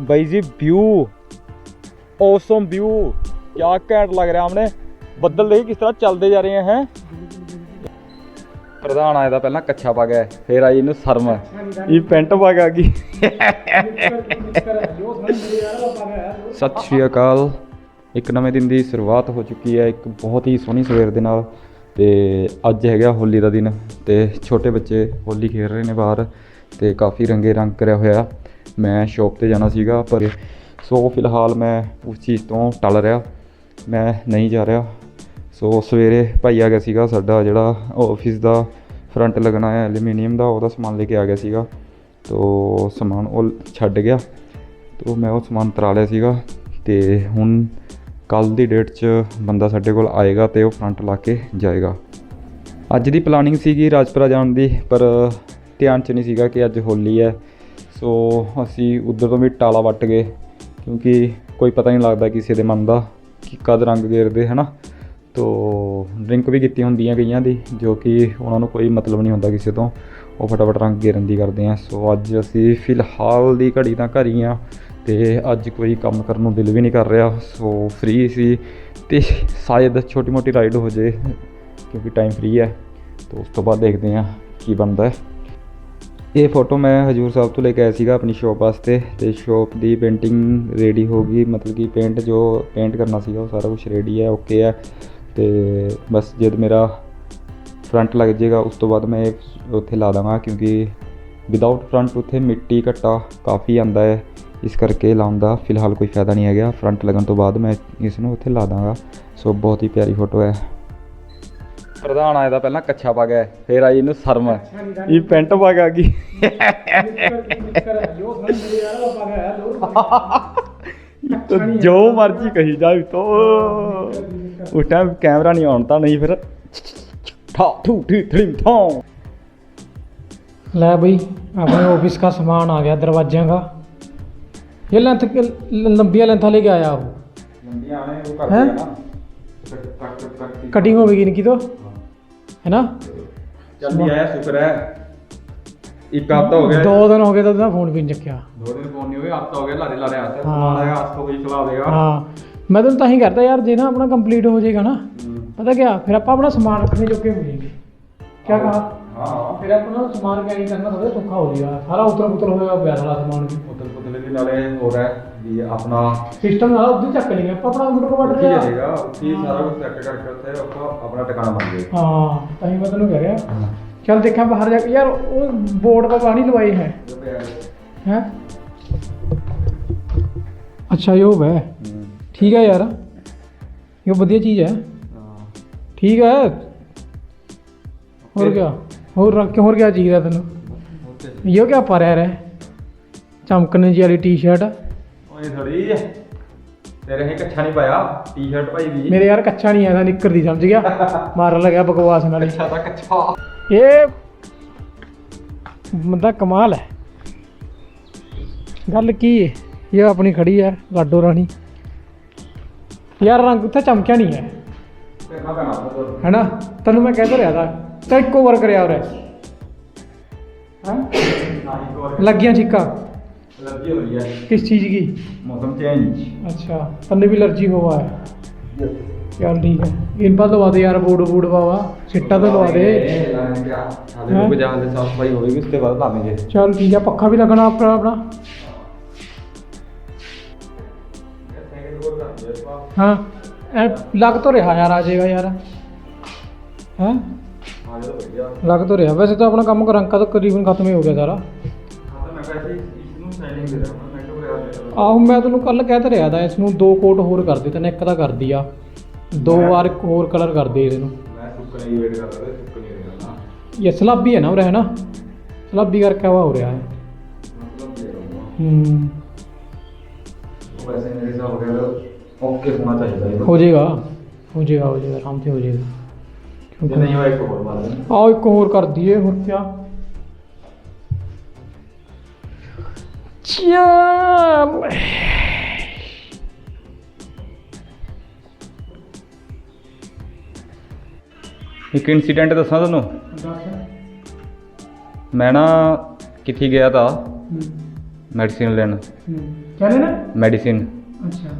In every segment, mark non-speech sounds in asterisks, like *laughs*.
ਬਾਈ ਜੀ view awesome view ਕਿਆ ਘੈਂਟ ਲੱਗ ਰਿਹਾ ਹਮਨੇ। ਬੱਦਲ ਦੇਖ ਕਿਸ ਤਰ੍ਹਾਂ ਚੱਲਦੇ ਜਾ ਰਹੇ ਹੈ। ਪ੍ਰਧਾਨ ਆਇਆ ਤਾਂ ਪਹਿਲਾਂ ਕੱਛਾ ਪਾ ਗਿਆ, ਫਿਰ ਆਈ ਇਹਨੂੰ ਸ਼ਰਮ। ਇਹ ਪੈਂਟ ਪਾ ਕੇ ਆ ਗਈ। ਸਤਿ ਸ਼੍ਰੀ ਅਕਾਲ। ਇੱਕ ਨਵੇਂ ਦਿਨ ਦੀ ਸ਼ੁਰੂਆਤ ਹੋ ਚੁੱਕੀ ਹੈ, ਇੱਕ ਬਹੁਤ ਹੀ ਸੋਹਣੀ ਸਵੇਰ ਦੇ ਨਾਲ। ਤੇ ਅੱਜ ਹੈਗਾ ਹੋਲੀ ਦਾ ਦਿਨ, ਤੇ ਛੋਟੇ ਬੱਚੇ ਹੋਲੀ ਖੇਡ ਰਹੇ ਨੇ ਬਾਹਰ। ਤੇ ਕਾਫੀ ਰੰਗੇ ਰੰਗ ਕਰਿਆ ਹੋਇਆ। ਮੈਂ ਸ਼ੌਪ ਤੇ ਜਾਣਾ ਸੀਗਾ, ਪਰ ਸੋ ਫਿਲਹਾਲ ਮੈਂ ਉਸ ਚੀਜ਼ ਤੋਂ ਟਲ ਰਿਹਾ। ਮੈਂ ਨਹੀਂ ਜਾ ਰਿਹਾ। ਸੋ ਸਵੇਰੇ ਭਾਈ ਆ ਗਿਆ ਸੀਗਾ, ਸਾਡਾ ਜਿਹੜਾ ਆਫਿਸ ਦਾ ਫਰੰਟ ਲੱਗਣਾ ਹੈ ਐਲੂਮੀਨੀਅਮ ਦਾ, ਉਹਦਾ ਸਮਾਨ ਲੈ ਕੇ ਆ ਗਿਆ ਸੀਗਾ। ਤੋ ਸਮਾਨ ਉਹ ਛੱਡ ਗਿਆ। ਤੋ ਮੈਂ ਉਹ ਸਮਾਨ ਤਰਾ ਲਿਆ ਸੀਗਾ ਤੇ ਹੁਣ ਕੱਲ ਦੀ ਡੇਟ 'ਚ ਬੰਦਾ ਸਾਡੇ ਕੋਲ ਆਏਗਾ ਤੇ ਉਹ ਫਰੰਟ ਲਾ ਕੇ ਜਾਏਗਾ। ਅੱਜ ਦੀ ਪਲਾਨਿੰਗ ਸੀਗੀ ਰਾਜਪੁਰਾ ਜਾਣ ਦੀ, ਪਰ ਧਿਆਨ 'ਚ ਨਹੀਂ ਸੀਗਾ ਕਿ ਅੱਜ ਹੋਲੀ ਹੈ। ਸੋ ਅਸੀਂ ਉਧਰ ਤੋਂ ਵੀ ਟਾਲਾ ਵੱਟ ਗਏ, ਕਿਉਂਕਿ ਕੋਈ ਪਤਾ ਨਹੀਂ ਲੱਗਦਾ ਕਿਸੇ ਦੇ ਮਨ ਦਾ ਕਿ ਕਦ ਰੰਗ ਗੇਰਦੇ, ਹਨਾ? ਤੋ ਡਰਿੰਕ ਵੀ ਕੀਤੀ ਹੁੰਦੀਆਂ ਕਈਆਂ ਦੀ, ਜੋ ਕਿ ਉਹਨਾਂ ਨੂੰ ਕੋਈ ਮਤਲਬ ਨਹੀਂ ਹੁੰਦਾ ਕਿਸੇ ਤੋਂ। ਉਹ ਫਟਾਫਟ ਰੰਗ ਗੇਰਨ ਦੀ ਕਰਦੇ ਆ ਸੋ ਅੱਜ ਅਸੀਂ ਫਿਲਹਾਲ ਦੀ ਘੜੀ ਤਾਂ ਘਰ ਹੀ ਆ ਤੇ ਅੱਜ ਕੋਈ ਕੰਮ ਕਰਨ ਨੂੰ ਦਿਲ ਵੀ ਨਹੀਂ ਕਰ ਰਿਹਾ। ਸੋ ਫ੍ਰੀ ਸੀ ਤੇ ਸ਼ਾਇਦ ਛੋਟੀ ਮੋਟੀ ਰਾਈਡ ਹੋ ਜੇ, ਕਿਉਂਕਿ ਟਾਈਮ ਫ੍ਰੀ ਹੈ। ਤੇ ਉਸ ਤੋਂ ਬਾਅਦ ਦੇਖਦੇ ਹਾਂ ਕੀ ਬਣਦਾ ਹੈ। ਇਹ ਫੋਟੋ ਮੈਂ ਹਜੂਰ ਸਾਹਿਬ ਤੋਂ ਲੈ ਕੇ ਆਇਆ ਸੀਗਾ ਆਪਣੀ ਸ਼ੋਪ ਵਾਸਤੇ ਤੇ ਸ਼ੋਪ ਦੀ ਪੇਂਟਿੰਗ ਰੈਡੀ ਹੋ ਗਈ, ਮਤਲਬ ਕਿ ਪੇਂਟ ਜੋ ਪੇਂਟ ਕਰਨਾ ਸੀਗਾ ਉਹ ਸਾਰਾ ਕੁਝ ਰੈਡੀ ਹੈ ਓਕੇ ਹੈ ਤੇ ਬਸ ਜਦ ਮੇਰਾ ਫਰੰਟ ਲੱਗ ਜਾਏਗਾ ਉਸ ਤੋਂ ਬਾਅਦ ਮੈਂ ਇਹ ਉੱਥੇ ਲਾ ਦਾਂਗਾ ਕਿਉਂਕਿ ਵਿਦਆਊਟ ਫਰੰਟ ਉੱਥੇ ਮਿੱਟੀ ਘੱਟਾ ਕਾਫੀ ਆਂਦਾ ਹੈ, ਇਸ ਕਰਕੇ ਲਾਉਣ ਦਾ ਫਿਲਹਾਲ ਕੋਈ ਫਾਇਦਾ ਨਹੀਂ ਹੈਗਾ। ਫਰੰਟ ਲੱਗਣ ਤੋਂ ਬਾਅਦ ਮੈਂ ਇਸ ਨੂੰ ਉੱਥੇ ਲਾ ਦਾਂਗਾ ਸੋ ਬਹੁਤ ਹੀ ਪਿਆਰੀ ਫੋਟੋ ਹੈ। ਪ੍ਰਧਾਨ ਆਇਆ ਤਾਂ ਪਹਿਲਾਂ ਕੱਛਾ ਪਾ ਗਿਆ ਫਿਰ ਆਈ ਇਹਨੂੰ ਸ਼ਰਮ ਇਹ ਪੈਂਟ ਪਾ ਕੇ ਆ ਗਈ ਤੋ ਜੋ ਮਰਜ਼ੀ ਕਹੀ ਜਾ ਤੋ ਉਸ ਟਾਈਮ ਕੈਮਰਾ ਨਹੀਂ ਆਉਣ ਤਾਂ ਨਹੀਂ ਫਿਰ ਠਾ ਠੂ ਠੀ ਠਿਮ ਠੋਂ ले भाई अपने ऑफिस का सामान आ गया दरवाजे का ये लेंथ लंबिया लेंथा लेके आया वो ਲੰਬੀਆਂ ਆਣੇ ਉਹ ਕਰਦੇ ਆ ਨਾ। कटिंग हो गई इनकी तो ਹੈਨਾ? ਚੱਲ ਵੀ ਆਇਆ ਸ਼ੁਕਰ ਹੈ। ਇੱਕ ਹਫਤਾ ਹੋ ਗਿਆ। ਦੋ ਦਿਨ ਹੋ ਗਏ ਤਾਂ ਫੋਨ ਵੀ ਨਹੀਂ ਚੱਕਿਆ। ਦੋ ਦਿਨ ਫੋਨ ਨਹੀਂ ਹੋਏ ਹਫਤਾ ਹੋ ਗਿਆ ਲਾਰੇ ਲਾਰੇ ਆਤਾ ਸਮਾਨ ਆਇਆ ਹੱਥ ਤੋਂ ਕੋਈ ਖਿਲਾ ਦੇਗਾ। ਹਾਂ। ਮੈਂ ਤੁਹਾਨੂੰ ਤਾਂ ਹੀ ਕਰਦਾ ਯਾਰ ਜੇ ਨਾ ਆਪਣਾ ਕੰਪਲੀਟ ਹੋ ਜਾਏਗਾ ਨਾ ਪਤਾ ਕੀ ਫਿਰ ਆਪਾਂ ਆਪਣਾ ਸਮਾਨ ਰੱਖਣੇ ਜੋਗੇ ਹੋ ਜਾਏਗੇ। ਕੀ ਕਹਾ? ਹਾਂ। ਫਿਰ ਆਪਣਾ ਸਮਾਨ ਕੈਰੀ ਕਰਨਾ ਥੋੜਾ ਸੌਖਾ ਹੋ ਜਾਏਗਾ। ਸਾਰਾ ਉਤਰ ਪੁਤਰ ਹੋਇਆ ਪਿਆ ਸਮਾਨ ਉਤਰ ਪੁਤਲੇ ਵੀ ਨਾਲੇ ਹੋ। ਰਿਹਾ ਵੀ ਆਪਣਾ ਸਿਸਟਮ ਨਾਲ ਉਹਦੇ ਚੱਕ ਲਈ ਆਪਾਂ ਆਪਣਾ ਕੰਪਿਊਟਰ ਵੱਢ ਉੱਥੇ ਲਿਆ। ਜਾਏਗਾ ਉੱਥੇ ਹੀ ਸਾਰਾ ਕੁਝ ਸੈੱਟ ਕਰਕੇ ਉੱਥੇ ਆਪਾਂ ਆਪਣਾ ਟਿਕਾਣਾ ਬਣ ਜਾਏ ਹਾਂ ਤਾਂ ਹੀ ਮੈਂ ਤੈਨੂੰ ਕਹਿ ਰਿਹਾ। ਚੱਲ ਦੇਖਾਂ ਬਾਹਰ ਜਾ ਕੇ। ਯਾਰ ਉਹ ਬੋਰਡ ਦਾ ਪਾਣੀ ਲਵਾਏ ਹੈ। ਹੈ। ਅੱਛਾ ਯੋ ਵੈ ਠੀਕ ਹੈ ਯਾਰ। ਇਹ ਵਧੀਆ ਚੀਜ਼ ਹੈ। ਠੀਕ ਹੈ। ਹੋਰ ਕਿਆ? ਹੋਰ ਰੱਖ ਕੇ ਹੋਰ ਕਿਆ ਚਾਹੀਦਾ ਤੈਨੂੰ? ਇਹ ਕਿਆ ਪਾ ਰਿਹਾ ਰੇ ਚਮਕਣ ਜੀ ਵਾਲੀ ਟੀ-ਸ਼ਰਟ ਕੋਈ ਥੋੜੀ ਤੇਰੇ ਨੇ ਕੱਛਾ ਨਹੀਂ ਪਾਇਆ ਟੀ-ਸ਼ਰਟ ਭਾਈ ਦੀ ਮੇਰੇ ਯਾਰ ਕੱਚਾ ਨਹੀਂ ਆਇਆ ਨਿੱਕਰ ਦੀ ਸਮਝ ਗਿਆ। *laughs* ਮਾਰਨ ਲੱਗਿਆ ਬਕਵਾਸ ਨਾਲ ਹੀ। ਤਾਂ ਕੱਛਾ। ਇਹ ਬੰਦਾ ਕਮਾਲ ਹੈ। ਗੱਲ ਕੀ ਹੈ ਇਹ ਆਪਣੀ ਖੜੀ ਹੈ ਲਾਡੋ ਰਾਣੀ। ਯਾਰ ਰੰਗ ਉੱਥੇ ਚਮਕਿਆ ਨਹੀਂ ਹੈ। ਹੈਨਾ? ਤੈਨੂੰ ਮੈਂ ਕਹਿ ਰਿਹਾ ਤਾ ਤਾਂ ਇੱਕੋ ਵਾਰ ਕਰਿਆ ਉਰੇ। ਹਾਂ ਨਹੀਂ ਕੋਰ ਲੱਗੀਆਂ ਚੀਕਾਂ। ਐਲਰਜੀ ਹੋ ਰਹੀ ਹੈ किस चीज़ की ਮੌਸਮ ਚੇਂਜ अच्छा तन्ने भी एलर्जी हुआ है यार ठीक है इन पर लवा दे यार बूट बूट बाबा सिट्टा तो लवा दे ਹਾਲੇ ਰੁਕ ਜਾ ਹਾਲੇ ਸਾਫ ਸਫਾਈ ਹੋਵੇਗੀ ਉਸ ਤੋਂ ਬਾਅਦ ਲਾਵਾਂਗੇ चल ठीक है पक्का भी लगना अपना अपना हाँ ए, लग तो रहा यार आ जाएगा यार हैं लग तो रहा वैसे तो अपना काम का रंग का तो करीबन खत्म ही हो गया सारा ਆਹੋ ਮੈਂ ਤੈਨੂੰ ਕੱਲ ਕਹਿ ਤਾਂ ਰਿਹਾ ਤਾਂ ਇਸ ਨੂੰ ਦੋ ਕੋਟ ਹੋਰ ਕਰ ਦੇ ਤੈਨੂੰ ਇੱਕ ਤਾਂ ਕਰਦੀ ਆ। ਦੋ ਵਾਰ ਇੱਕ ਹੋਰ ਕਲਰ ਕਰ ਦੇ ਇਹਨੂੰ। ਮੈਂ ਸੁੱਕਣੇ ਹੀ ਵੇਟ ਕਰਦਾ ਤੇ ਸੁੱਕ ਨਹੀਂ ਰਿਹਾ ਨਾ। ਇਹ ਸਲਾਬੀ ਹੈ ਨਾ ਉਰੇ ਹੈ ਨਾ ਸਲਾਬੀ ਕਰਕੇ ਹਵਾ ਹੋ ਰਿਹਾ ਹੈ ਦੇ ਹੂੰ। ਉਹ ਵੈਸੇ ਮੇਰੇ ਹਿਸਾਬ ਨਾਲ ਓਕੇ ਹੋਣਾ ਚਾਹੀਦਾ ਹੈ ਹੋ ਜਾਏਗਾ। ਹੋ ਜਾਏਗਾ ਹੋ ਜਾਏਗਾ ਆਰਾਮ से ਹੋ ਜਾਏਗਾ। ਜੇ ਕਿਉਂਕਿ ਨਹੀਂ ਹੋਇਆ ਇੱਕ ਹੋਰ ਮਾਰ ਦੇਣਾ ਆਓ ਇੱਕ ਹੋਰ ਕਰ ਦਈਏ ਹੋਰ ਕਿਆ? ਚੱਲ ਇੱਕ ਇਨਸੀਡੈਂਟ ਦੱਸਾਂ ਤੁਹਾਨੂੰ ਮੈਂ ਨਾ ਕਿੱਥੇ ਗਿਆ ਤਾਂ ਮੈਡੀਸਿਨ ਲੈਣ चले ना ਮੈਡੀਸਿਨ अच्छा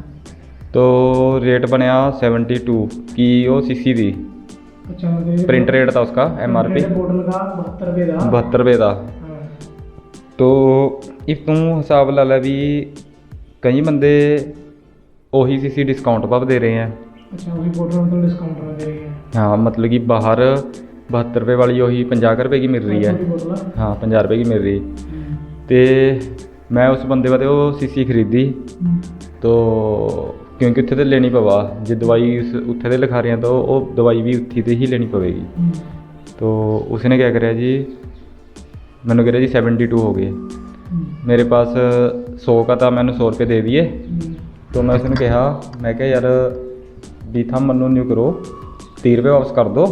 ਤੋ ਰੇਟ ਬਣਿਆ 72 ਕੀ ਉਹ ਸੀਸੀ ਦੀ अच्छा मतलब ਪ੍ਰਿੰਟ ਰੇਟ था उसका एम आर पी बोतल का बहत्तर रुपये का बहत्तर रुपये था हाँ। ਤੋ ਇਹ ਤੂੰ ਹਿਸਾਬ ਲਾ ਲੈ ਵੀ ਕਈ ਬੰਦੇ ਉਹੀ ਸੀ ਡਿਸਕਾਊਂਟ ਭਾਅ ਦੇ ਰਹੇ ਆ। ਅੱਛਾ ਉਹੀ ਬੋਟਲ ਤੋਂ ਡਿਸਕਾਊਂਟ ਦੇ ਰਹੇ ਆ। ਹਾਂ ਮਤਲਬ ਕਿ ਬਾਹਰ 72 ਰੁਪਏ ਵਾਲੀ ਉਹੀ 50 ਰੁਪਏ ਦੀ ਮਿਲ ਰਹੀ ਹੈ। ਹਾਂ 50 ਰੁਪਏ ਮਿਲ ਰਹੀ। ਤੇ ਮੈਂ ਉਸ ਬੰਦੇ ਬਾਰੇ ਉਹ ਸੀ ਖਰੀਦੀ। ਤੋ ਕਿਉਂਕਿ ਉੱਥੇ ਤੇ ਲੈਣੀ ਪਵਾ। ਜੇ ਦਵਾਈ ਉਸ ਉੱਥੇ ਤੇ ਲਿਖਾ ਰਹੇ ਰਿਆਂ ਤਾਂ ਉਹ ਦਵਾਈ ਵੀ ਉੱਥੇ ਤੇ ਹੀ ਲੈਣੀ ਪਵੇਗੀ। ਤੋ ਉਸਨੇ ਕਿਆ ਕਰਿਆ ਜੀ? जी मैंने कह जी सेवेंटी टू हो गए हम्म। मेरे पास सौ का था मैंने सौ रुपये दे दिए हम्म। तो मैं उसने कहा मैं क्या यार भी था मनु न्यू करो तीह रुपये वापस कर दो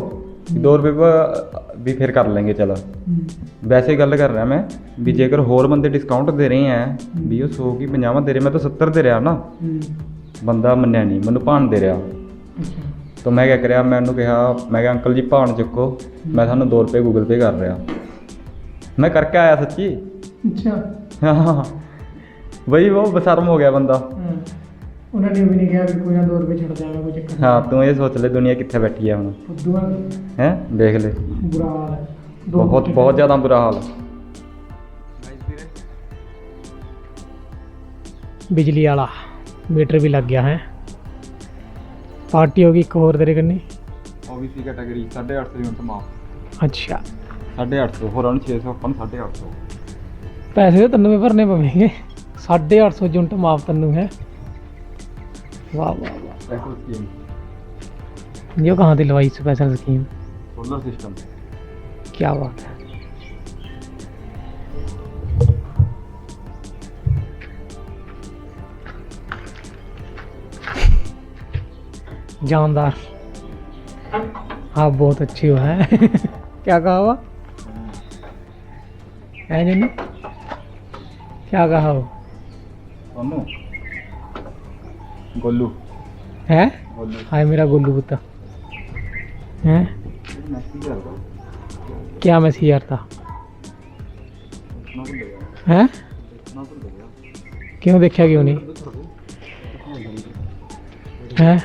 दो रुपये प- भी फिर कर लेंगे चलो हम्म। ਵੈਸੇ ਗੱਲ ਕਰ ਰਿਹਾ ਮੈਂ ਵੀ ਜੇਕਰ ਹੋਰ ਬੰਦੇ ਡਿਸਕਾਊਂਟ ਦੇ ਰਹੇ ਆ ਵੀ ਉਹ 100 ਕੀ 50 ਦੇ ਰਹੇ ਮੈਂ ਤਾਂ 70 ਦੇ ਰਿਹਾ ਨਾ हम्म। ਬੰਦਾ ਮੰਨਿਆ ਨਹੀਂ ਮੈਨੂੰ ਭਾਣ ਦੇ ਰਿਹਾ अच्छा ਤਾਂ ਮੈਂ ਕਿਆ ਕਰਿਆ ਮੈਂ ਉਹਨੂੰ ਕਿਹਾ ਮੈਂ ਕਿਹਾ ਅੰਕਲ ਜੀ ਭਾਣ ਚੁੱਕੋ ਮੈਂ ਤੁਹਾਨੂੰ 2 ਰੁਪਏ ਗੂਗਲ ਪੇ ਕਰ ਰਿਹਾ ਮੈਂ ਕਰਕੇ ਆਇਆ ਸੱਚੀ अच्छा ਹਾਂ ਬਈ ਉਹ ਬਸਰਮ ਹੋ ਗਿਆ ਬੰਦਾ हाँ। उन्होंने भी नहीं कहा कि कोई ना दो रुपये छड़ जाएगा कोई चक्कर ਹਾਂ ਤੂੰ ਇਹ ਸੋਚ ਲੈ ਦੁਨੀਆ ਕਿੱਥੇ ਬੈਠੀ ਹੈ ਹੁਣ फुद्दू है ਹੈ ਦੇਖ ਲੈ बुरा हाल है दो ਬਹੁਤ रुपये- ਬਹੁਤ ਜ਼ਿਆਦਾ ਬੁਰਾ ਹਾਲ ਬਿਜਲੀ ਵਾਲਾ ਮੀਟਰ ਵੀ ਲੱਗ ਗਿਆ ਹੈ ਪਾਰਟੀ ਹੋ ਗਈ ਇੱਕ ਹੋਰ ਤੇਰੇ ਕੰਨੀ ਓਬੀਸੀ ਕੈਟਾਗਰੀ 850 ਦੀ ਹੁਣ ਮਾਫ ਅੱਛਾ 850 ਹੋਰਾਂ ਨੂੰ 600 ਆਪਾਂ ਨੂੰ 850 ਪੈਸੇ ਤਾਂ ਤੈਨੂੰ ਵੀ ਭਰਨੇ ਪਵੇਂਗੇ 850 ਯੂਨਿਟ ਮਾਫ ਤੈਨੂੰ ਹੈ ਵਾਹ ਵਾਹ ਵਾਹ ਸਪੈਸ਼ਲ ਸਕੀਮ ये कहाँ थी लवाई स्पेशल स्कीम ਸੋਲਰ ਸਿਸਟਮ क्या बात है जानदार हाँ बहुत अच्छी हो है क्या कहा हुआ है जन्नू क्या कहा वो गोलू है? हाय मेरा गोलू कुत्ता। है? क्या मैसेज यार था? है? क्यों देखा क्यों नहीं? है?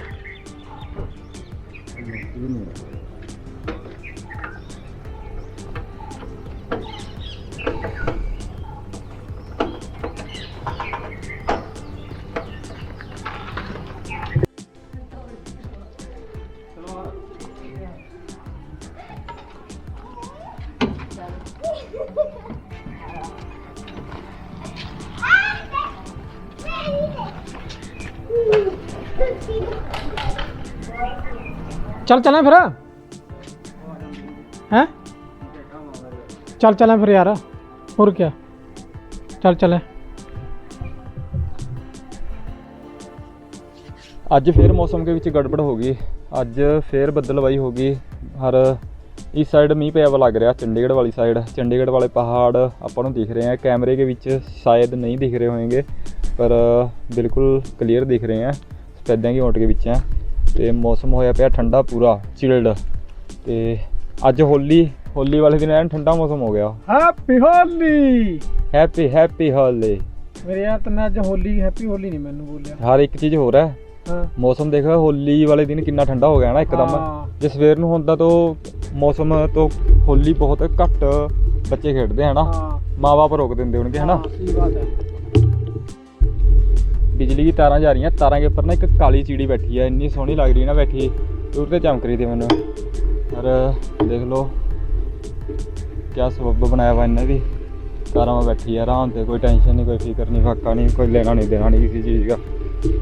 ਚੱਲ ਚੱਲਾਂ ਫਿਰ। ਹੈ? ਚੱਲ ਚੱਲਾਂ ਫਿਰ ਯਾਰ, ਹੋਰ ਕੀ ਚੱਲ ਚੱਲ। ਅੱਜ ਫੇਰ ਮੌਸਮ ਦੇ ਵਿੱਚ ਗੜਬੜ ਹੋ ਗਈ। ਅੱਜ ਫੇਰ ਬੱਦਲਵਾਈ ਹੋ ਗਈ। ਹਰ ਇਸ ਸਾਈਡ ਮੀਂਹ ਪਿਆ ਵਾ ਲੱਗ ਰਿਹਾ, ਚੰਡੀਗੜ੍ਹ ਵਾਲੀ ਸਾਈਡ ਚੰਡੀਗੜ੍ਹ ਵਾਲੇ ਪਹਾੜ ਆਪਾਂ ਨੂੰ ਦਿਖ ਰਹੇ ਆ। ਕੈਮਰੇ ਦੇ ਵਿੱਚ ਸ਼ਾਇਦ ਨਹੀਂ ਦਿਖ ਰਹੇ ਹੋਣਗੇ, ਪਰ ਬਿਲਕੁਲ ਕਲੀਅਰ ਦਿਖ ਰਹੇ ਆ। ਸਫੈਦਿਆਂ ਦੀ ਮੋਟ ਦੇ ਵਿੱਚ ਆ। ਤੇ ਮੌਸਮ ਹੋਇਆ ਪਿਆ ਠੰਡਾ ਪੂਰਾ ਚਿਲਡ ਤੇ ਅੱਜ ਹੋਲੀ ਹੋਲੀ ਵਾਲੇ ਦਿਨ ਐਨ ਠੰਡਾ ਮੌਸਮ ਹੋ ਗਿਆ। Happy Holi happy happy Holi ਮੇਰੇ ਯਾਰ ਤੈਨੂੰ ਅੱਜ ਹੋਲੀ ਹੈਪੀ ਹੋਲੀ ਨਹੀਂ ਮੈਨੂੰ ਬੋਲਿਆ। ਹਰ ਇੱਕ ਚੀਜ਼ ਹੋ। ਰਿਹਾ ਹਾਂ। ਮੌਸਮ ਦੇਖ ਹੋਲੀ ਵਾਲੇ ਦਿਨ ਕਿੰਨਾ ਠੰਡਾ ਹੋ ਗਿਆ ਨਾ ਇੱਕਦਮ। ਜੇ ਸਵੇਰ ਨੂੰ ਹੁੰਦਾ ਤਾਂ ਮੌਸਮ ਤੋਂ ਹੋਲੀ ਬਹੁਤ ਘੱਟ ਬੱਚੇ ਖੇਡਦੇ ਹਨਾ ਮਾਪੇ ਰੋਕ ਦਿੰਦੇ ਹੋਣਗੇ ਹਨਾ ਬਿਜਲੀ ਦੀ ਤਾਰਾਂ ਜਾ ਰਹੀਆਂ ਤਾਰਾਂ ਦੇ ਉੱਪਰ ਨਾ ਇੱਕ ਕਾਲੀ ਚੀੜੀ ਬੈਠੀ ਹੈ ਇੰਨੀ ਸੋਹਣੀ ਲੱਗ ਰਹੀ ਨਾ ਬੈਠੀ ਦੂਰ ਤੇ ਚਮਕ ਰਹੀ ਤੇ ਮੈਨੂੰ। ਪਰ ਦੇਖ ਲਓ ਕਿਆ ਸਬੱਬ ਬਣਾਇਆ ਵਾ ਇਹਨਾਂ ਵੀ ਤਾਰਾਂ ਮਾ ਬੈਠੀ ਹੈ ਆਰਾਮ ਤੇ ਕੋਈ ਟੈਨਸ਼ਨ ਨਹੀਂ ਕੋਈ ਫਿਕਰ ਨਹੀਂ ਫੱਕਾ ਨਹੀਂ ਕੋਈ ਲੈਣਾ ਨਹੀਂ ਦੇਣਾ ਨਹੀਂ ਕਿਸੇ ਚੀਜ਼ ਦਾ।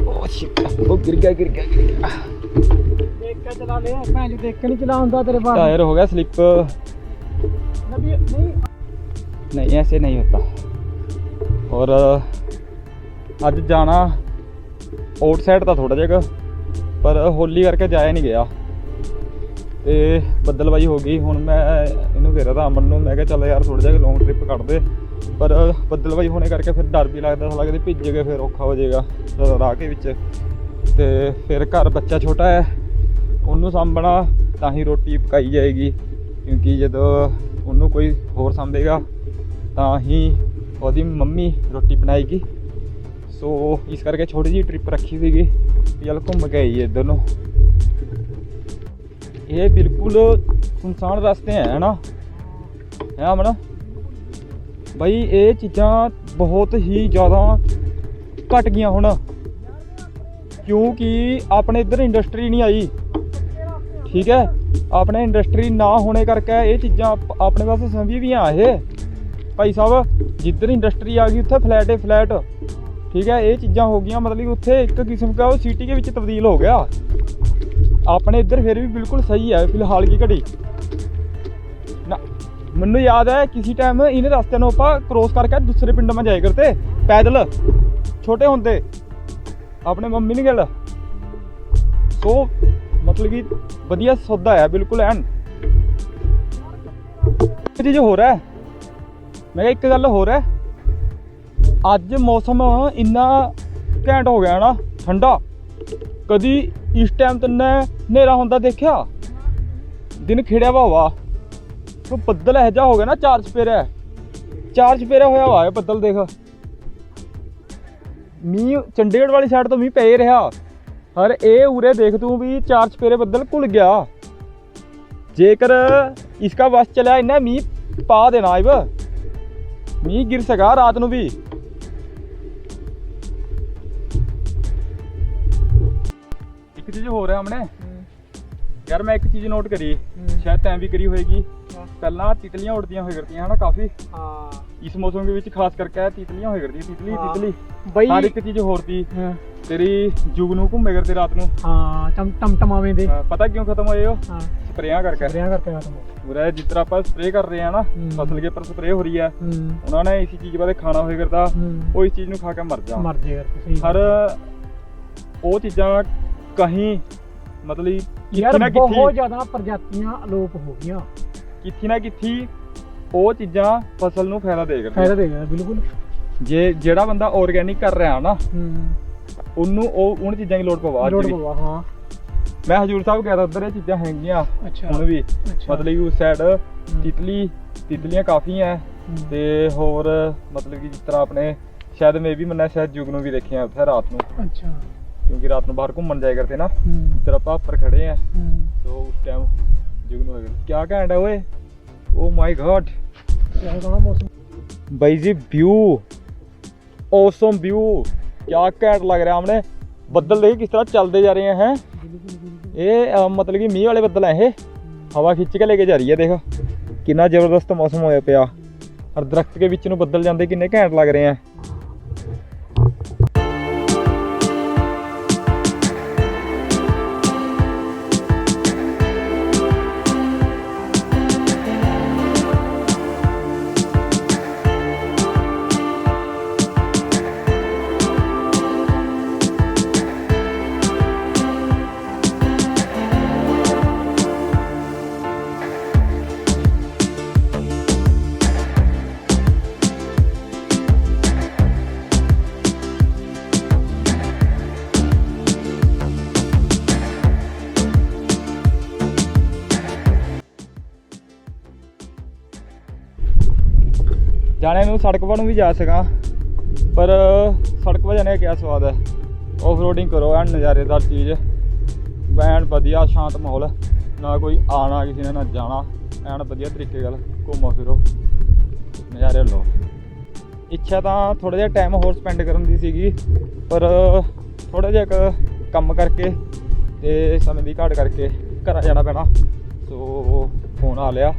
ਉਹ ਸ਼ਿਟ ਉਹ ਗਿਰ ਗਿਆ ਗਿਰ ਗਿਆ ਦੇਖ ਕੇ ਚਲਾ ਲੈ ਭੈਣ ਜੀ ਦੇਖ ਕੇ ਨਹੀਂ ਚਲਾਉਂਦਾ ਤੇਰੇ ਬਾਹਰ ਟਾਇਰ ਹੋ ਗਿਆ ਸਲਿੱਪ ਨਹੀਂ। ਐਸੇ ਨਹੀਂ ਹੁੰਦਾ। और ਅੱਜ ਜਾਣਾ ਆਊਟਸਾਈਡ ਤਾਂ ਥੋੜਾ ਜਿਹਾ ਪਰ ਹੋਲੀ ਕਰਕੇ ਜਾਇਆ ਨਹੀਂ ਗਿਆ। ਤੇ ਬੱਦਲਵਾਈ ਹੋ ਗਈ। ਹੁਣ ਮੈਂ ਇਹਨੂੰ ਘੇਰਾ ਤਾਂ ਅਮਨ ਨੂੰ ਮੈਂ ਕਿਹਾ, ਚੱਲ ਯਾਰ ਥੋੜਾ ਜਿਹਾ ਲੌਂਗ ਟ੍ਰਿਪ ਕੱਢ ਪਰ ਬੱਦਲਵਾਈ ਹੋਣੇ ਕਰਕੇ ਫਿਰ ਡਰ ਵੀ ਲੱਗਦਾ ਸਾਲਾ ਕਿਤੇ ਭਿੱਜ ਗਏ ਫਿਰ ਔਖਾ ਹੋ ਜਾਏਗਾ ਰਾਹ ਕੇ ਵਿੱਚ। ਤੇ ਫਿਰ ਘਰ ਬੱਚਾ ਛੋਟਾ ਹੈ, ਉਹਨੂੰ ਸਾਂਭਣਾ ਤਾਂ ਹੀ ਰੋਟੀ ਪਕਾਈ ਜਾਏਗੀ। ਕਿਉਂਕਿ ਜਦੋਂ ਉਹਨੂੰ ਕੋਈ ਹੋਰ ਸਾਂਭੇਗਾ, ਤਾਂ ਹੀ ਉਹਦੀ ਮੰਮੀ ਰੋਟੀ ਬਣਾਏਗੀ। ਸੋ ਇਸ ਕਰਕੇ ਛੋਟੀ ਜਿਹੀ ਟ੍ਰਿਪ ਰੱਖੀ ਸੀਗੀ ਵੀ ਚੱਲ ਘੁੰਮ ਕੇ ਆਈਏ ਇੱਧਰ ਨੂੰ। ਇਹ ਬਿਲਕੁਲ ਸੁਨਸਾਨ ਰਸਤੇ ਹੈ ਨਾ? ਹੈ ਅਮਨ? ਬਈ ਇਹ ਚੀਜ਼ਾਂ ਬਹੁਤ ਹੀ ਜ਼ਿਆਦਾ ਘਟ ਗਈਆਂ ਹੁਣ। ਕਿਉਂਕਿ ਆਪਣੇ ਇੱਧਰ ਇੰਡਸਟਰੀ ਨਹੀਂ ਆਈ। ਠੀਕ ਹੈ? ਆਪਣੇ ਇੰਡਸਟਰੀ ਨਾ ਹੋਣੇ ਕਰਕੇ ਇਹ ਚੀਜ਼ਾਂ ਆਪਣੇ ਵਾਸਤੇ ਸੰਭੀ ਵੀ ਆ ਇਹ। ਭਾਈ ਸਾਹਿਬ, ਜਿੱਧਰ ਇੰਡਸਟਰੀ ਆ ਗਈ, ਉੱਥੇ ਫਲੈਟ ਹੀ ਫਲੈਟ ਠੀਕ ਹੈ, ਇਹ ਚੀਜ਼ਾਂ ਹੋ ਗਈਆਂ, ਮਤਲਬ ਕਿ ਉੱਥੇ ਇੱਕ ਕਿਸਮ ਦਾ ਉਹ ਸਿਟੀ ਦੇ ਵਿੱਚ ਤਬਦੀਲ ਹੋ ਗਿਆ। ਆਪਣੇ ਇੱਧਰ ਫਿਰ ਵੀ ਬਿਲਕੁਲ ਸਹੀ ਹੈ, ਫਿਲਹਾਲ ਕੀ ਘੜੀ। ਨਾ, ਮੈਨੂੰ ਯਾਦ ਹੈ, ਕਿਸੇ ਟਾਈਮ ਇਹਨੇ ਰਸਤੇ ਨੂੰ ਆਪਾਂ ਕ੍ਰੋਸ ਕਰਕੇ ਦੂਸਰੇ ਪਿੰਡ में ਜਾਇਆ ਕਰਤੇ, ਪੈਦਲ, ਛੋਟੇ ਹੁੰਦੇ। ਆਪਣੇ ਮੰਮੀ ਨੇ ਗੱਲ। ਸੋ, ਮਤਲਬ ਕਿ ਵਧੀਆ ਸੌਦਾ ਹੈ, ਬਿਲਕੁਲ ਐਨ। ਇੱਕ ਚੀਜ਼ ਹੋਰ ਹੈ, ਮੈਂ ਕਿਹਾ ਇੱਕ ਗੱਲ ਹੋਰ ਹੈ ਅੱਜ ਮੌਸਮ ਇੰਨਾ ਘੈਂਟ ਹੋ ਗਿਆ ਨਾ, ਠੰਡਾ। ਕਦੀ ਇਸ ਟਾਈਮ ਤੰਨੇ ਹਨੇਰਾ ਹੁੰਦਾ ਦੇਖਿਆ? ਦਿਨ ਖਿੜਿਆ ਵਾ ਵਾ ਉਹ ਬੱਦਲ ਇਹੋ ਜਿਹਾ ਹੋ ਗਿਆ ਨਾ, ਚਾਰ ਚਪੇਰਾ ਚਾਰ ਚਪੇਰਾ ਹੋਇਆ ਵਾ ਇਹ ਬੱਦਲ ਦੇਖ। ਮੀਂਹ ਚੰਡੀਗੜ੍ਹ ਵਾਲੀ ਸਾਈਡ ਤੋਂ ਮੀਂਹ ਪੈ ਰਿਹਾ। ਪਰ ਇਹ ਉਰੇ ਦੇਖ ਤੂੰ ਵੀ ਚਾਰ ਚਪੇਰੇ ਬੱਦਲ ਘੁਲ ਗਿਆ। ਜੇਕਰ ਇਸਕਾ ਬਸ ਚਲਿਆ, ਇੰਨਾ ਮੀਂਹ ਪਾ ਦੇਣਾ ਆਇਬ। ਮੀਂਹ ਗਿਰ ਸਕਾ ਰਾਤ ਨੂੰ ਵੀ। ਚੀਜ਼ ਹੈ ਹਮਨੇ ਯਾਰ ਮੈਂ ਇੱਕ ਚੀਜ਼ ਨੋਟ ਕਰੀ। ਸ਼ਾਇਦ ਤੈਂ ਵੀ ਕਰੀ ਹੋਏਗੀ। ਪਹਿਲਾਂ ਤਿਤਲੀਆਂ ਉੜਦੀਆਂ ਹੋਏ ਕਰਦੀਆਂ ਹਨਾ ਕਾਫੀ। ਹਾਂ। ਇਸ ਮੌਸਮ ਦੇ ਵਿੱਚ ਖਾਸ ਕਰਕੇ ਤਿਤਲੀਆਂ ਹੋਏ ਕਰਦੀਆਂ। ਤਿਤਲੀ। ਤਿਤਲੀ। ਬਈ ਹਰ ਇੱਕ ਚੀਜ਼ ਹੋਰ ਹਾਂ। ਤੇਰੀ ਜੁਗ ਨੂੰ ਘੁੰਮੇ ਕਰਦੇ ਰਾਤ ਨੂੰ। ਹਾਂ ਟਮ ਟਮ ਟਮਾਵੇਂ ਦੇ। ਪਤਾ ਕਿਉਂ ਖਤਮ ਹੋਏ ਉਹ? ਹਾਂ। ਸਪਰੇਆਂ ਕਰਕੇ। ਰਿਆਂ ਕਰਕੇ ਖਤਮ ਹੋ ਪੂਰਾ ਜਿਸ ਤਰ੍ਹਾਂ ਆਪਾਂ ਸਪਰੇ ਕਰ ਰਹੇ ਆ ਨਾ। ਫਸਲ ਕੇ ਪਰ ਸਪਰੇ ਹੋ ਰਹੀ ਹੈ। ਉਹਨਾਂ ਨੇ ਇसी ਚੀਜ਼ ਬਾਰੇ ਖਾਣਾ ਹੋਏ ਕਰਦਾ। ਉਹ ਇਸ ਚੀਜ਼ ਨੂੰ ਖਾ ਕੇ ਮਰ ਜਾ। ਮਰ ਜੇ ਸਹੀ ਹਰ ਉਹ ਚੀਜ਼ਾਂ ਕਹੀਂ ਮਤਲਬ ਯਾਰ ਕਿੱਥੇ ਨਾ ਬਹੁਤ ਕਿੱਥੇ ਜ਼ਿਆਦਾ ਪ੍ਰਜਾਤੀਆਂ ਅਲੋਪ ਹੋ ਗਈਆਂ। ਕਿੱਥੇ ਨਾ ਕਿੱਥੇ ਉਹ ਚੀਜ਼ਾਂ ਫਸਲ ਨੂੰ ਫਾਇਦਾ ਦੇ ਫਾਇਦਾ ਕਰਦੀਆਂ। ਦੇਗਾ ਬਿਲਕੁਲ। ਜੇ ਜਿਹੜਾ ਬੰਦਾ ਆਰਗੇਨਿਕ ਕਰ ਰਿਹਾ ਨਾ ਹੂੰ। ਉਹਨੂੰ ਉਹ ਉਹਨਾਂ ਚੀਜ਼ਾਂ ਦੀ ਲੋੜ ਪਵਾ ਅੱਜ ਵੀ। ਹਾਂ। ਮੈਂ ਹਜੂਰ ਸਾਹਿਬ ਗਿਆ ਤਾਂ ਉੱਧਰ ਇਹ ਚੀਜ਼ਾਂ ਹੈਗੀਆਂ ਅੱਛਾ। ਹੁਣ ਵੀ। ਅੱਛਾ। ਮਤਲਬ ਕਿ ਉਸ ਸਾਈਡ ਤਿਤਲੀ ਤਿਤਲੀਆਂ ਕਾਫੀ ਐ। ਹੂੰ। ਤੇ ਹੋਰ ਮਤਲਬ ਕਿ ਜਿਸ ਤਰ੍ਹਾਂ ਆਪਣੇ ਸ਼ਾਇਦ ਮੈਂ ਵੀ ਮੰਨਿਆ ਸ਼ਾਇਦ ਜੁਗ ਨੂੰ ਵੀ ਦੇਖਿਆ ਉੱਥੇ ਰਾਤ ਨੂੰ। ਅੱਛਾ। ਕਿਉਂਕਿ ਰਾਤ ਨੂੰ ਬਾਹਰ ਘੁੰਮਣ ਜਾਇਆ ਕਰਦੇ ਨਾ ਹੂੰ। ਇੱਧਰ ਆਪਾਂ ਉੱਪਰ ਖੜੇ ਆ। ਹੂੰ। ਸੋ ਉਸ ਟਾਈਮ ਜੁਗ ਨੂੰ ਹੋਏਗਾ ਕੀ ਘੈਂਟ ਹੈ ਓਏ। ਓ ਮਾਈ ਗॉड ਕਿਆ ਕਹਣਾ ਮੌਸਮ? ਬਾਈ ਜੀ ਵਿਊ ਔਸਮ ਵਿਊ ਕੀ ਘੈਂਟ ਲੱਗ ਰਿਹਾ ਹਮਨੇ ਬੱਦਲ ਦੇਖ ਕਿਸ ਤਰ੍ਹਾਂ ਚੱਲਦੇ ਜਾ ਰਹੇ ਹੈ। ਇਹ ਮਤਲਬ ਕਿ ਮੀਂਹ ਵਾਲੇ ਬੱਦਲ ਹੈ ਇਹ। ਹਵਾ ਖਿੱਚ ਕੇ ਲੈ ਕੇ ਜਾ ਰਹੀ ਹੈ ਦੇਖ। ਕਿੰਨਾ ਜ਼ਬਰਦਸਤ ਮੌਸਮ ਹੋਇਆ ਪਿਆ। ਔਰ ਦਰਖਤ ਦੇ ਵਿੱਚ ਨੂੰ ਬੱਦਲ ਜਾਂਦੇ ਕਿੰਨੇ ਘੈਂਟ ਲੱਗ ਰਹੇ ਆ। ਨੂੰ ਸੜਕ ਵੱਲ ਨੂੰ ਵੀ ਜਾ ਸਕਾਂ, ਪਰ ਸੜਕ 'ਤੇ ਜਾਣੇ ਦਾ ਕਿਆ ਸਵਾਦ ਹੈ। ਆਫ ਰੋਡਿੰਗ ਕਰੋ, ਐਨ ਨਜ਼ਾਰੇਦਾਰ ਚੀਜ਼। ਐਨ ਵਧੀਆ, ਸ਼ਾਂਤ ਮਾਹੌਲ। ਨਾ ਕੋਈ ਆਣਾ ਕਿਸੇ ਨੇ ਨਾ ਜਾਣਾ। ਐਨ ਵਧੀਆ ਤਰੀਕੇ ਨਾਲ ਘੁੰਮੋ ਫਿਰੋ। ਨਜ਼ਾਰੇ ਲਓ। ਇੱਛਾ ਤਾਂ ਥੋੜਾ ਜਿਹਾ ਟਾਈਮ ਹੋਰ ਸਪੈਂਡ ਕਰਨ ਦੀ ਸੀਗੀ, ਪਰ ਥੋੜਾ ਜਿਹਾ ਕੁ ਕੰਮ ਕਰਕੇ ਤੇ ਸਮੇਂ ਦੀ ਘਾਟ ਕਰਕੇ ਘਰ ਜਾਣਾ ਪੈਣਾ। ਸੋ ਫੋਨ ਆ ਲਿਆ।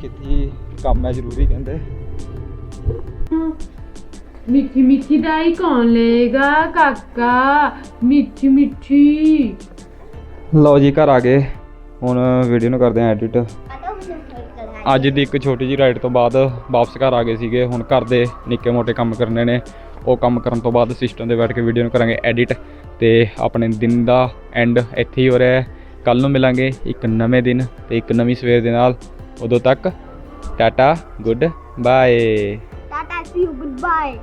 ਕਿਤੇ ਕੰਮ ਹੈ ਜ਼ਰੂਰੀ ਕਹਿੰਦੇ। ਮਿੱਠੀ ਮਿੱਠੀ ਦਾਈ ਕੌਣ ਲਏਗਾ ਕਾਕਾ? ਮਿੱਠੀ ਮਿੱਠੀ। ਲਓ ਜੀ, ਘਰ ਆ ਗਏ। ਹੁਣ ਵੀਡੀਓ ਨੂੰ ਕਰਦੇ ਆ ਐਡਿਟ ਅੱਜ ਦੀ ਇੱਕ ਛੋਟੀ ਜਿਹੀ ਰਾਈਡ ਤੋਂ ਬਾਅਦ ਵਾਪਸ ਘਰ ਆ ਗਏ ਸੀਗੇ। ਹੁਣ ਘਰ ਦੇ ਨਿੱਕੇ ਮੋਟੇ ਕੰਮ ਕਰਨੇ ਨੇ। ਉਹ ਕੰਮ ਕਰਨ ਤੋਂ ਬਾਅਦ ਸਿਸਟਮ ਤੇ ਬੈਠ ਕੇ ਵੀਡੀਓ ਨੂੰ ਕਰਾਂਗੇ ਐਡਿਟ ਤੇ ਆਪਣੇ ਦਿਨ ਦਾ ਐਂਡ ਇੱਥੇ ਹੀ ਹੋ ਰਿਹਾ ਹੈ। ਕੱਲ ਨੂੰ ਮਿਲਾਂਗੇ ਇੱਕ ਨਵੇਂ ਦਿਨ ਤੇ ਇੱਕ ਨਵੀਂ ਸਵੇਰ ਦੇ ਨਾਲ। ਉਦੋਂ ਤੱਕ tata good bye you. Goodbye.